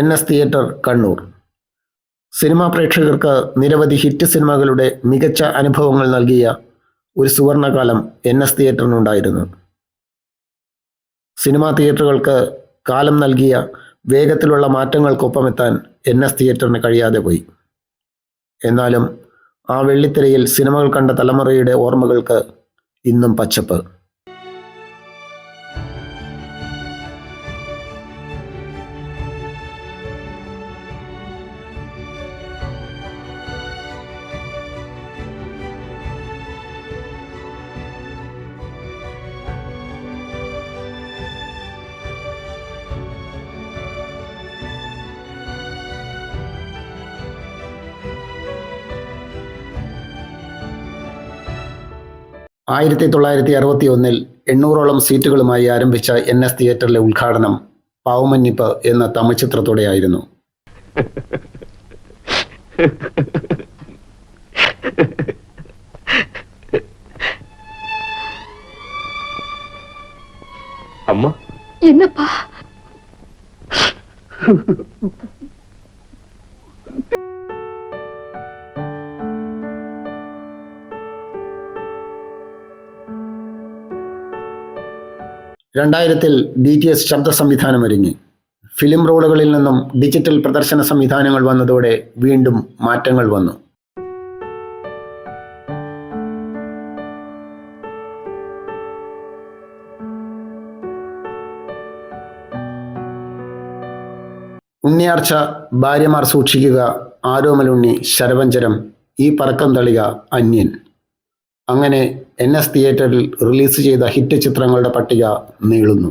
N S theatre Kannur. Cinema പ്രേക്ഷകർക്ക് നിരവധി hit സിനിമകളുടെ മികച്ച അനുഭവങ്ങൾ നൽകിയ ഒരു സുവർണകാലം എൻ എസ് തിയേറ്ററിനുണ്ടായിരുന്നു. സിനിമാ തിയേറ്ററുകൾക്ക് കാലം നൽകിയ വേഗത്തിലുള്ള മാറ്റങ്ങൾക്കൊപ്പമെത്താൻ എൻ എസ് തിയേറ്ററിന് കഴിയാതെ പോയി. എന്നാലും ആ വെള്ളിത്തിരയിൽ സിനിമകൾ കണ്ട തലമുറയുടെ ഓർമ്മകൾക്ക് ഇന്നും പച്ചപ്പ്. ആയിരത്തി തൊള്ളായിരത്തി അറുപത്തി ഒന്നിൽ എണ്ണൂറോളം സീറ്റുകളുമായി ആരംഭിച്ച എൻ എസ് തിയേറ്ററിലെ ഉദ്ഘാടനം പാവമന്നിപ്പ് എന്ന തമിഴ് ചിത്രത്തോടെയായിരുന്നു. അമ്മ? എന്നപ്പാ? രണ്ടായിരത്തിൽ ഡി ടി എസ് ശബ്ദ സംവിധാനം ഒരുങ്ങി. ഫിലിം റോളുകളിൽ നിന്നും ഡിജിറ്റൽ പ്രദർശന സംവിധാനങ്ങൾ വന്നതോടെ വീണ്ടും മാറ്റങ്ങൾ വന്നു. ഉണ്ണിയാർച്ച ഭാര്യമാർ സൂക്ഷിക്കുക ആരോമലുണ്ണി ശരവഞ്ചരം ഈ പറക്കം തളിക അന്യൻ. അങ്ങനെ എൻ എസ് തിയേറ്ററിൽ റിലീസ് ചെയ്ത ഹിറ്റ് ചിത്രങ്ങളുടെ പട്ടിക നീളുന്നു.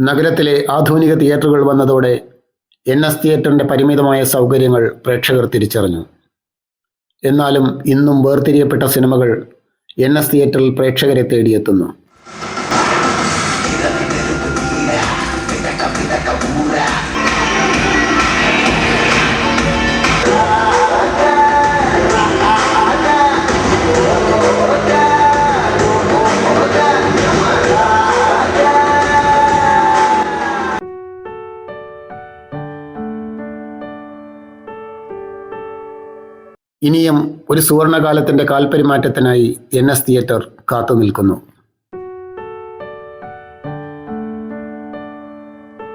നഗരത്തിലെ ആധുനിക തിയേറ്ററുകൾ വന്നതോടെ എൻ എസ് തിയേറ്ററിന്റെ പരിമിതമായ സൗകര്യങ്ങൾ പ്രേക്ഷകർ തിരിച്ചറിഞ്ഞു. എന്നാലും ഇന്നും വേർതിരിയപ്പെട്ട സിനിമകൾ എൻ എസ് തിയേറ്ററിൽ പ്രേക്ഷകരെ തേടിയെത്തുന്നു. ഇനിയും ഒരു സുവർണകാലത്തിന്റെ കാൽപരിമാറ്റത്തിനായി എൻ എസ് തിയേറ്റർ കാത്തു നിൽക്കുന്നു